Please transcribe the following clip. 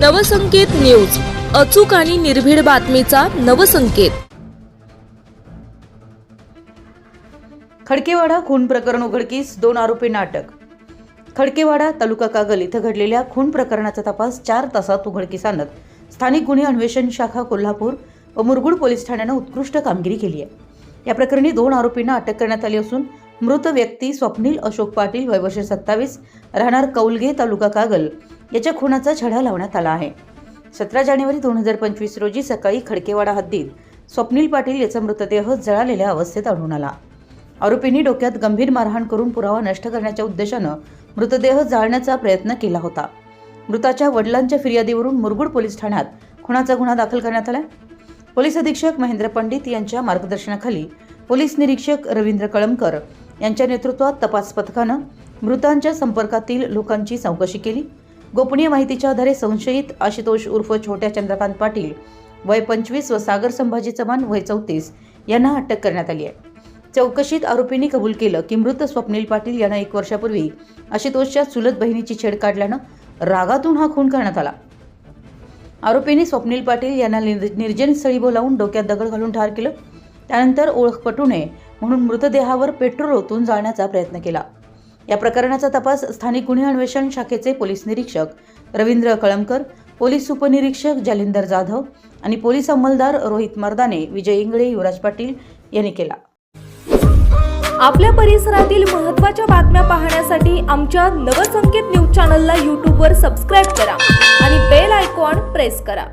Navsanket news. अचूक आणि निर्भीड बातमीचा नवसंकेत. खडकेवाडा खून प्रकरण उघडकीस दोन आरोपींना अटक खडकेवाडा तालुका कागल इथं घडलेल्या खून प्रकरणाचा तपास चार तासात उघडकीस आणत स्थानिक गुन्हे अन्वेषण शाखा कोल्हापूर व मुरगुड पोलीस ठाण्यानं उत्कृष्ट कामगिरी केली आहे. या प्रकरणी दोन आरोपींना अटक करण्यात आली असून मृत व्यक्ती स्वप्नील अशोक पाटील वय वर्ष सत्तावीस राहणार कौलगे तालुका कागल याच्या खुनाचा छडा लावण्यात आला आहे. सतरा जानेवारी दोन हजार पंचवीस रोजी सकाळी खडकेवाडा हद्दीत स्वप्नील पाटील याचा मृतदेह जळालेल्या अवस्थेत आढळून आला. आरोपींनी डोक्यात गंभीर मारहाण करून पुरावा नष्ट करण्याच्या उद्देशानं मृतदेह जाळण्याचा प्रयत्न केला होता. मृताच्या वडिलांच्या फिर्यादीवरून मुरगुड पोलीस ठाण्यात खुनाचा गुन्हा दाखल करण्यात आला. पोलीस अधीक्षक महेंद्र पंडित यांच्या मार्गदर्शनाखाली पोलीस निरीक्षक रवींद्र कळमकर यांच्या नेतृत्वात तपास पथकानं मृतांच्या संपर्कातील लोकांची चौकशी केली. गोपनीय माहितीच्या आधारे संशयित आशुतोष उर्फ छोट्या चंद्रकांत पाटील वय पंचवीस व सागर संभाजी चव्हाण वय चौतीस यांना अटक करण्यात आली आहे. चौकशीत आरोपींनी कबूल केलं की मृत स्वप्नील पाटील यांना एक वर्षापूर्वी आशुतोषच्या चुलत बहिणीची छेड काढल्यानं रागातून हा खून करण्यात आला. आरोपींनी स्वप्नील पाटील यांना निर्- निर्जन स्थळी बोलावून डोक्यात दगड घालून ठार केलं. त्यानंतर ओळख पटू नये म्हणून मृतदेहावर पेट्रोल ओतून जाळण्याचा प्रयत्न केला. या प्रकरणाचा तपास स्थानिक गुन्हे अन्वेषण शाखेचे पोलीस निरीक्षक रवींद्र कळमकर पोलीस उपनिरीक्षक जालिंदर जाधव आणि पोलीस अंमलदार रोहित मर्दाने विजय इंगळे युवराज पाटील यांनी केला. आपल्या परिसरातील महत्त्वाच्या बातम्या पाहण्यासाठी आमच्या नवसंकेत न्यूज चॅनलला यूट्यूबवर सबस्क्राईब करा आणि बेल आयकॉन प्रेस करा.